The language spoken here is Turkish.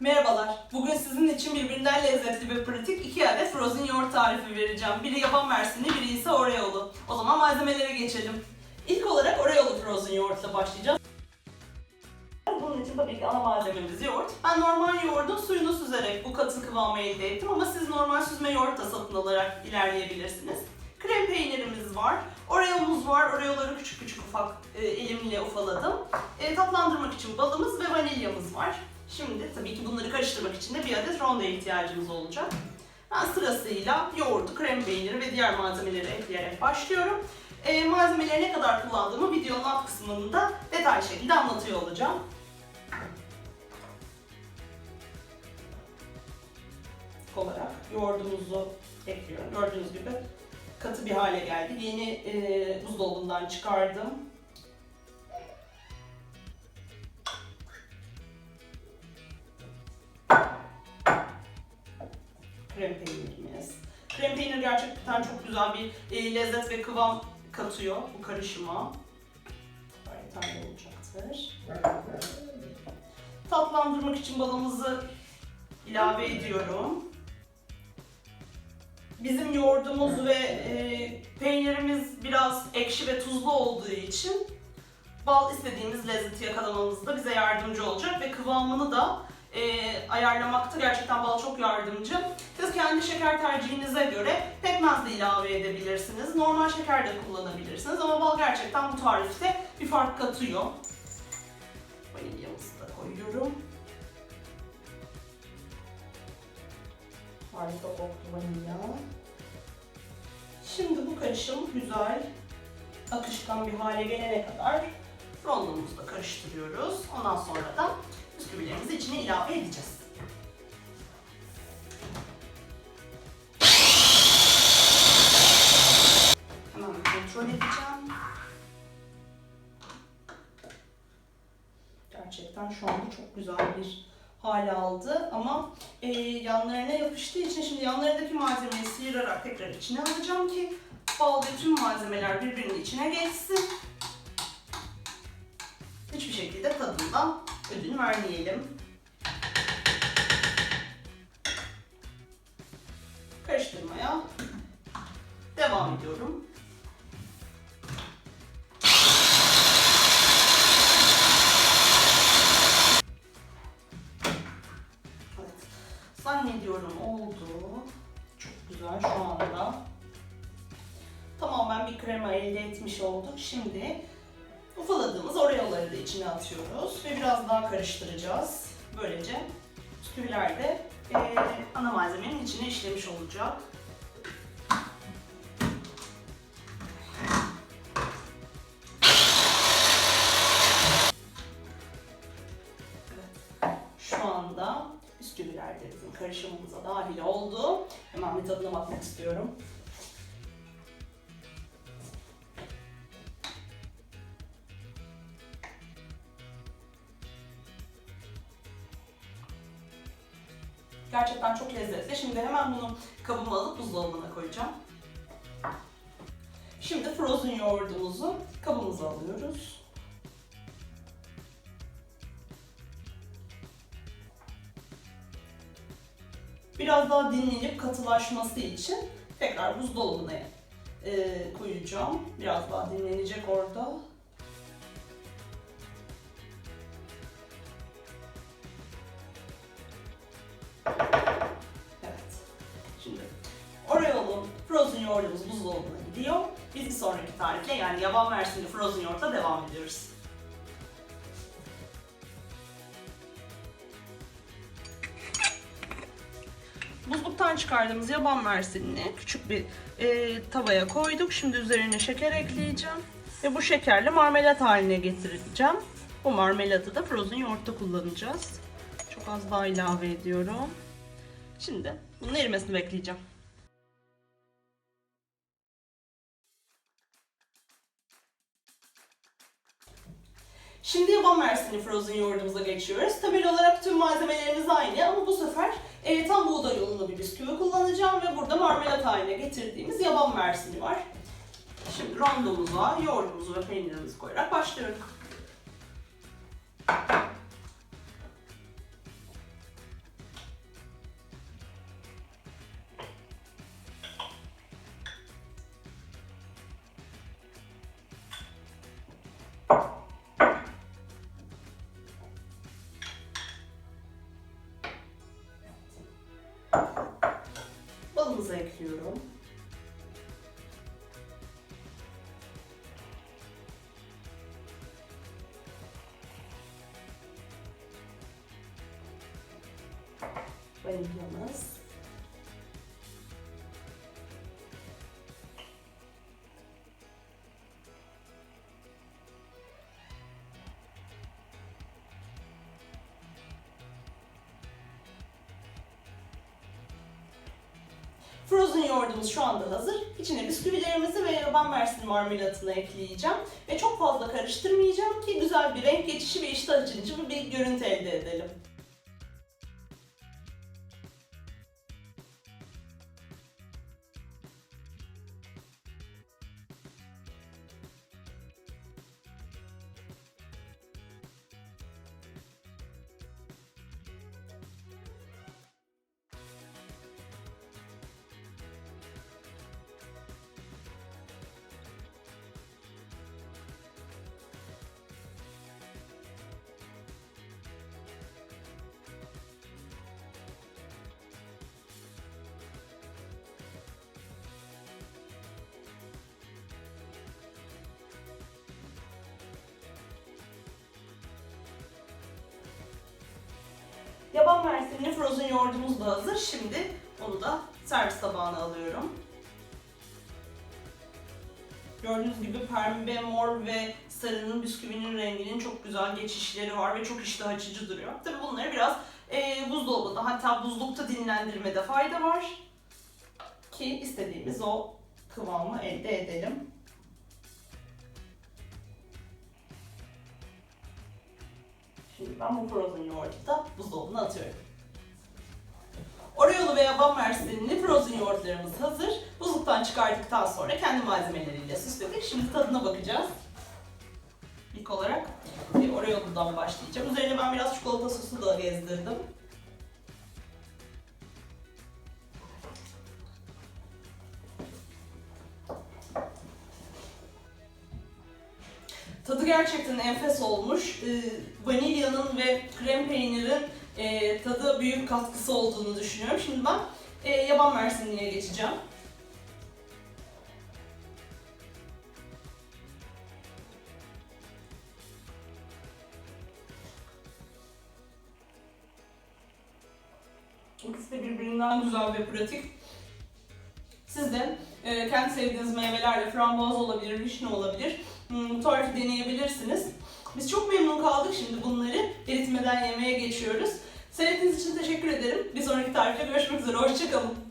Merhabalar. Bugün sizin için birbirinden lezzetli ve pratik iki adet frozen yoğurt tarifi vereceğim. Biri yaban mersini, biri ise oreo'lu. O zaman malzemelere geçelim. İlk olarak oreo'lu frozen yoğurtla başlayacağım. Bunun için tabii ki ana malzememiz yoğurt. Ben normal yoğurdun suyunu süzerek bu katı kıvamı elde ettim ama siz normal süzme yoğurt da satın alarak ilerleyebilirsiniz. Krem peynirimiz var, oreo'muz var. Oreo'ları küçük küçük ufak e, elimle ufaladım. E, tatlandırmak için balımız ve vanilyamız var. Şimdi tabii ki bunları karıştırmak için de bir adet rondoya ihtiyacımız olacak. Ben sırasıyla yoğurdu, krem peyniri ve diğer malzemeleri ekleyerek başlıyorum. E, malzemeleri ne kadar kullandığımı videonun alt kısmında detaylı şekilde anlatıyor olacağım. Olarak yoğurdumuzu ekliyorum. Gördüğünüz gibi katı bir hale geldi. Yeni e, buzdolabından çıkardım. Krem peynirimiz. Krem peynir gerçekten çok güzel bir e, lezzet ve kıvam katıyor bu karışıma. Gayet yeterli olacaktır. Tatlandırmak için balımızı ilave ediyorum. Bizim yoğurdumuz ve e, peynirimiz biraz ekşi ve tuzlu olduğu için bal istediğimiz lezzeti yakalamamızda bize yardımcı olacak ve kıvamını da e, ayarlamakta gerçekten bal çok yardımcı. Kendi şeker tercihinize göre pekmez de ilave edebilirsiniz. Normal şeker de kullanabilirsiniz ama bal gerçekten bu tarifte bir fark katıyor. Vanilyamızı da koyuyorum. Harika koktu vanilya. Şimdi bu karışım güzel, akışkan bir hale gelene kadar rondomuzu da karıştırıyoruz. Ondan sonra da bisküvilerimizi içine ilave edeceğiz. Gerçekten şu anda çok güzel bir hale aldı ama e, yanlarına yapıştığı için şimdi yanlarındaki malzemeyi sıyırarak tekrar içine alacağım ki bal ve tüm malzemeler birbirinin içine geçsin. Hiçbir şekilde tadından ödün vermeyelim. Karıştırmaya devam ediyorum. Şimdi ufaladığımız oreoları da içine atıyoruz ve biraz daha karıştıracağız. Böylece bisküviler de eee, ana malzemenin içine işlemiş olacak. Şu anda bisküviler de bizim karışımımıza dahil oldu. Hemen bir tadına bakmak istiyorum. Gerçekten çok lezzetli. Şimdi hemen bunu kabıma alıp buzdolabına koyacağım. Şimdi frozen yoğurdumuzu kabımıza alıyoruz. Biraz daha dinlenip katılaşması için tekrar buzdolabına e, koyacağım. Biraz daha dinlenecek orada. Yoğurdumuz buzdolabına gidiyor. Biz bir sonraki tarifle yani yaban versiyonu frozen yoğurtla devam ediyoruz. Buzluktan çıkardığımız yaban mersinini küçük bir e, tavaya koyduk. Şimdi üzerine şeker ekleyeceğim. Ve bu şekerle marmelat haline getireceğim. Bu marmelatı da frozen yoğurtta kullanacağız. Çok az daha ilave ediyorum. Şimdi bunun erimesini bekleyeceğim. Şimdi yaban mersini frozen yoğurdumuza geçiyoruz. Temel olarak tüm malzemelerimiz aynı ama bu sefer e, tam buğday unlu bir bisküvi kullanacağım ve burada marmelat haline getirdiğimiz yaban mersini var. Şimdi rondomuza yoğurdumuzu ve peynirimizi koyarak başlıyorum. ekliyorum. Bayılacağız. Frozen yoğurdumuz şu anda hazır. İçine bisküvilerimizi ve yaban mersini marmelatını ekleyeceğim. Ve çok fazla karıştırmayacağım ki güzel bir renk geçişi ve iştah açıcı bir görüntü elde edelim. Yaban mersinli frozen yoğurdumuz da hazır. Şimdi onu da servis tabağına alıyorum. Gördüğünüz gibi pembe, mor ve sarının bisküvinin renginin çok güzel geçişleri var ve çok iştah açıcı duruyor. Tabi bunları biraz e, buzdolabında hatta buzlukta dinlendirmede fayda var. Ki istediğimiz o kıvamı elde edelim. Ben bu frozen yoğurdu da buzdolabına atıyorum. Oreo'lu ve yaban mersinli frozen yoğurtlarımız hazır. Buzluktan çıkardıktan sonra kendi malzemeleriyle süsledik. Şimdi tadına bakacağız. İlk olarak bir Oreo'ludan başlayacağım. Üzerine ben biraz çikolata sosu da gezdirdim. Tadı gerçekten enfes olmuş. Ee, vanilyanın ve krem peynirin e, tadı büyük katkısı olduğunu düşünüyorum. Şimdi ben e, yaban mersinliğe geçeceğim. İkisi de birbirinden güzel ve pratik. Siz de e, kendi sevdiğiniz meyvelerle frambuaz olabilir, vişne olabilir. Hmm, Bu tarifi deneyebilirsiniz. Biz çok memnun kaldık şimdi bunları eritmeden yemeğe geçiyoruz. Seyrettiğiniz için teşekkür ederim. Bir sonraki tarifte görüşmek üzere. Hoşçakalın.